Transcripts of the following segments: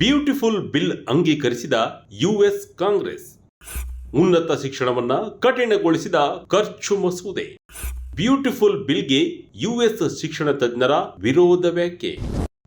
Beautiful bill ಅಂಗೀಕರಿಸಿದ US Congress. ಉನ್ನತ ಶಿಕ್ಷಣವನ್ನ ಕಠಿಣಗೊಳಿಸಿದ ಖರ್ಚು ಮಸೂದೆ. ಬ್ಯೂಟಿಫುಲ್ ಬಿಲ್ಗೆ ಯುಎಸ್ ಶಿಕ್ಷಣ ತಜ್ಞರ ವಿರೋಧ ವ್ಯಾಖ್ಯೆ.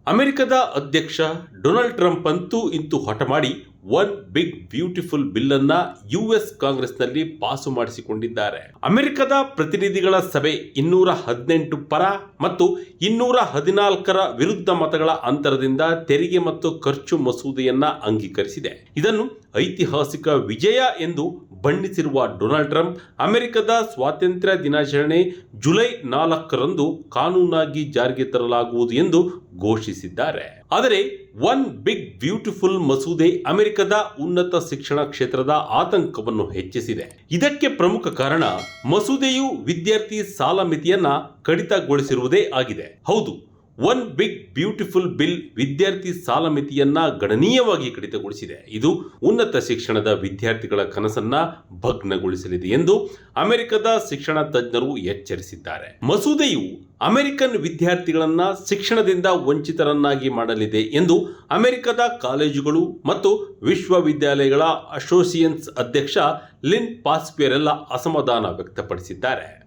ಅಮೆರಿಕದ ಅಧ್ಯಕ್ಷ ಡೊನಾಲ್ಡ್ ಟ್ರಂಪ್ ಅಂತೂ ಇಂತೂ ಹಠ ಮಾಡಿ ಒನ್ ಬಿಗ್ ಬ್ಯೂಟಿಫುಲ್ ಬಿಲ್ ಅನ್ನ ಯುಎಸ್ ಕಾಂಗ್ರೆಸ್ನಲ್ಲಿ ಪಾಸು ಮಾಡಿಸಿಕೊಂಡಿದ್ದಾರೆ. ಅಮೆರಿಕದ ಪ್ರತಿನಿಧಿಗಳ ಸಭೆ ಇನ್ನೂರ ಹದಿನೆಂಟು ಪರ ಮತ್ತು ಇನ್ನೂರ ಹದಿನಾಲ್ಕರ ವಿರುದ್ಧ ಮತಗಳ ಅಂತರದಿಂದ ತೆರಿಗೆ ಮತ್ತು ಖರ್ಚು ಮಸೂದೆಯನ್ನ ಅಂಗೀಕರಿಸಿದೆ. ಇದನ್ನು ಐತಿಹಾಸಿಕ ವಿಜಯ ಎಂದು ಬಣ್ಣಿಸಿರುವ ಡೊನಾಲ್ಡ್ ಟ್ರಂಪ್ ಅಮೆರಿಕದ ಸ್ವಾತಂತ್ರ್ಯ ದಿನಾಚರಣೆ ಜುಲೈ ನಾಲ್ಕರಂದು ಕಾನೂನಾಗಿ ಜಾರಿಗೆ ತರಲಾಗುವುದು ಎಂದು ಘೋಷಿಸಿದ್ದಾರೆ. ಆದರೆ ಒನ್ ಬಿಗ್ ಬ್ಯೂಟಿಫುಲ್ ಮಸೂದೆ ಅಮೆರಿಕದ ಉನ್ನತ ಶಿಕ್ಷಣ ಕ್ಷೇತ್ರದ ಆತಂಕವನ್ನು ಹೆಚ್ಚಿಸಿದೆ. ಇದಕ್ಕೆ ಪ್ರಮುಖ ಕಾರಣ ಮಸೂದೆಯು ವಿದ್ಯಾರ್ಥಿ ಸಾಲ ಮಿತಿಯನ್ನ ಕಡಿತಗೊಳಿಸಿರುವುದೇ ಆಗಿದೆ. ಹೌದು ಒನ್ ಬಿಗ್ ಬ್ಯೂಟಿಫುಲ್ ಬಿಲ್ ವಿದ್ಯಾರ್ಥಿ ಸಾಲ ಮಿತಿಯನ್ನ ಗಣನೀಯವಾಗಿ ಕಡಿತಗೊಳಿಸಿದೆ. ಇದು ಉನ್ನತ ಶಿಕ್ಷಣದ ವಿದ್ಯಾರ್ಥಿಗಳ ಕನಸನ್ನ ಭಗ್ನಗೊಳಿಸಲಿದೆ ಎಂದು ಅಮೆರಿಕದ ಶಿಕ್ಷಣ ತಜ್ಞರು ಎಚ್ಚರಿಸಿದ್ದಾರೆ. ಮಸೂದೆಯು ಅಮೆರಿಕನ್ ವಿದ್ಯಾರ್ಥಿಗಳನ್ನ ಶಿಕ್ಷಣದಿಂದ ವಂಚಿತರನ್ನಾಗಿ ಮಾಡಲಿದೆ ಎಂದು ಅಮೆರಿಕದ ಕಾಲೇಜುಗಳು ಮತ್ತು ವಿಶ್ವವಿದ್ಯಾಲಯಗಳ ಅಸೋಸಿಯನ್ಸ್ ಅಧ್ಯಕ್ಷ ಲಿನ್ ಪಾಸ್ಪಿಯರೆಲ್ಲ ಅಸಮಾಧಾನ ವ್ಯಕ್ತಪಡಿಸಿದ್ದಾರೆ.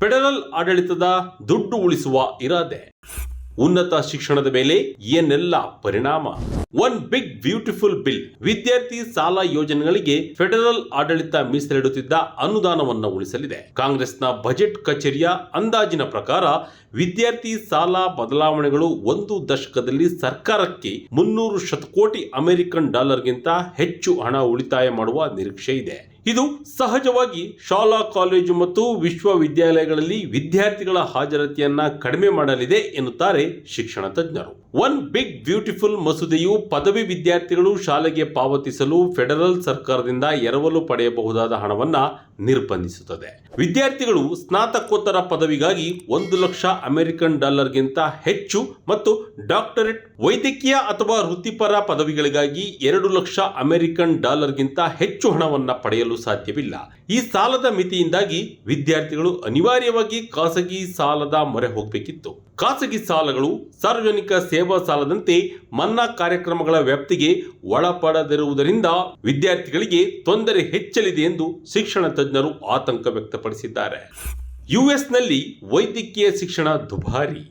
ಫೆಡರಲ್ ಆಡಳಿತದ ದುಡ್ಡು ಉಳಿಸುವ ಇರಾದೆ. ಉನ್ನತ ಶಿಕ್ಷಣದ ಮೇಲೆ ಏನೆಲ್ಲ ಪರಿಣಾಮ? ಒನ್ ಬಿಗ್ ಬ್ಯೂಟಿಫುಲ್ ಬಿಲ್ ವಿದ್ಯಾರ್ಥಿ ಸಾಲ ಯೋಜನೆಗಳಿಗೆ ಫೆಡರಲ್ ಆಡಳಿತ ಮೀಸಲಿಡುತ್ತಿದ್ದ ಅನುದಾನವನ್ನು ಉಳಿಸಲಿದೆ. ಕಾಂಗ್ರೆಸ್ನ ಬಜೆಟ್ ಕಚೇರಿಯ ಅಂದಾಜಿನ ಪ್ರಕಾರ ವಿದ್ಯಾರ್ಥಿ ಸಾಲ ಬದಲಾವಣೆಗಳು ಒಂದು ದಶಕದಲ್ಲಿ ಸರ್ಕಾರಕ್ಕೆ ಮುನ್ನೂರು ಶತಕೋಟಿ ಅಮೆರಿಕನ್ ಡಾಲರ್ಗಿಂತ ಹೆಚ್ಚು ಹಣ ಉಳಿತಾಯ ಮಾಡುವ ನಿರೀಕ್ಷೆ ಇದೆ. ಇದು ಸಹಜವಾಗಿ ಶಾಲಾ ಕಾಲೇಜು ಮತ್ತು ವಿಶ್ವವಿದ್ಯಾಲಯಗಳಲ್ಲಿ ವಿದ್ಯಾರ್ಥಿಗಳ ಹಾಜರಾತಿಯನ್ನು ಕಡಿಮೆ ಮಾಡಲಿದೆ ಎನ್ನುತ್ತಾರೆ ಶಿಕ್ಷಣ ತಜ್ಞರು. ಒನ್ ಬಿಗ್ ಬ್ಯೂಟಿಫುಲ್ ಮಸೂದೆಯು ಪದವಿ ವಿದ್ಯಾರ್ಥಿಗಳು ಶಾಲೆಗೆ ಪಾವತಿಸಲು ಫೆಡರಲ್ ಸರ್ಕಾರದಿಂದ ಎರವಲು ಪಡೆಯಬಹುದಾದ ಹಣವನ್ನು ನಿರ್ಬಂಧಿಸುತ್ತದೆ. ವಿದ್ಯಾರ್ಥಿಗಳು ಸ್ನಾತಕೋತ್ತರ ಪದವಿಗಾಗಿ ಒಂದು ಲಕ್ಷ ಅಮೆರಿಕನ್ ಡಾಲರ್ಗಿಂತ ಹೆಚ್ಚು ಮತ್ತು ಡಾಕ್ಟರೇಟ್, ವೈದ್ಯಕೀಯ ಅಥವಾ ವೃತ್ತಿಪರ ಪದವಿಗಳಿಗಾಗಿ ಎರಡು ಲಕ್ಷ ಅಮೆರಿಕನ್ ಡಾಲರ್ಗಿಂತ ಹೆಚ್ಚು ಹಣವನ್ನು ಪಡೆಯಲು ಸಾಧ್ಯವಿಲ್ಲ. ಈ ಸಾಲದ ಮಿತಿಯಿಂದಾಗಿ ವಿದ್ಯಾರ್ಥಿಗಳು ಅನಿವಾರ್ಯವಾಗಿ ಖಾಸಗಿ ಸಾಲದ ಮೊರೆ ಹೋಗಬೇಕಿತ್ತು. ಖಾಸಗಿ ಸಾಲಗಳು, ಸಾರ್ವಜನಿಕ ಸೇವಾ ಸಾಲದಂತೆ ಮನ್ನಾ ಕಾರ್ಯಕ್ರಮಗಳ ವ್ಯಾಪ್ತಿಗೆ ಒಳಪಡದಿರುವುದರಿಂದ ವಿದ್ಯಾರ್ಥಿಗಳಿಗೆ ತೊಂದರೆ ಹೆಚ್ಚಲಿದೆ ಎಂದು ಶಿಕ್ಷಣ ತಜ್ಞರು ಆತಂಕ ವ್ಯಕ್ತಪಡಿಸಿದ್ದಾರೆ. ಯುಎಸ್ನಲ್ಲಿ ವೈದ್ಯಕೀಯ ಶಿಕ್ಷಣ ದುಬಾರಿ.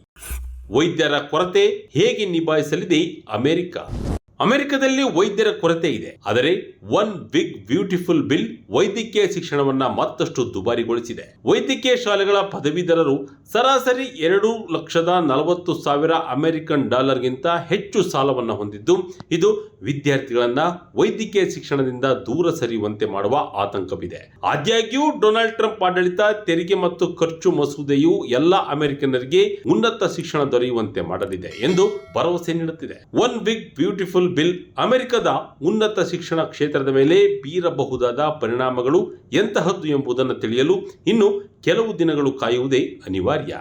ವೈದ್ಯರ ಕೊರತೆ ಹೇಗೆ ನಿಭಾಯಿಸಲಿದೆ ಅಮೆರಿಕ? ಅಮೆರಿಕದಲ್ಲಿ ವೈದ್ಯರ ಕೊರತೆ ಇದೆ. ಆದರೆ ಒನ್ ಬಿಗ್ ಬ್ಯೂಟಿಫುಲ್ ಬಿಲ್ ವೈದ್ಯಕೀಯ ಶಿಕ್ಷಣವನ್ನ ಮತ್ತಷ್ಟು ದುಬಾರಿಗೊಳಿಸಿದೆ. ವೈದ್ಯಕೀಯ ಶಾಲೆಗಳ ಪದವೀಧರರು ಸರಾಸರಿ ಎರಡು ಲಕ್ಷದ ನಲವತ್ತು ಸಾವಿರ ಅಮೆರಿಕನ್ ಡಾಲರ್ಗಿಂತ ಹೆಚ್ಚು ಸಾಲವನ್ನು ಹೊಂದಿದ್ದು, ಇದು ವಿದ್ಯಾರ್ಥಿಗಳನ್ನ ವೈದ್ಯಕೀಯ ಶಿಕ್ಷಣದಿಂದ ದೂರ ಸರಿಯುವಂತೆ ಮಾಡುವ ಆತಂಕವಿದೆ. ಆದಾಗ್ಯೂ ಡೊನಾಲ್ಡ್ ಟ್ರಂಪ್ ಆಡಳಿತ, ತೆರಿಗೆ ಮತ್ತು ಖರ್ಚು ಮಸೂದೆಯು ಎಲ್ಲ ಅಮೆರಿಕನ್ನರಿಗೆ ಉನ್ನತ ಶಿಕ್ಷಣ ದೊರೆಯುವಂತೆ ಮಾಡಲಿದೆ ಎಂದು ಭರವಸೆ ನೀಡುತ್ತಿದೆ. ಒನ್ ಬಿಗ್ ಬ್ಯೂಟಿಫುಲ್ ಬಿಲ್ ಅಮೆರಿಕದ ಉನ್ನತ ಶಿಕ್ಷಣ ಕ್ಷೇತ್ರದ ಮೇಲೆ ಬೀರಬಹುದಾದ ಪರಿಣಾಮಗಳು ಎಂತಹದ್ದು ಎಂಬುದನ್ನು ತಿಳಿಯಲು ಇನ್ನು ಕೆಲವು ದಿನಗಳು ಕಾಯುವುದೇ ಅನಿವಾರ್ಯ.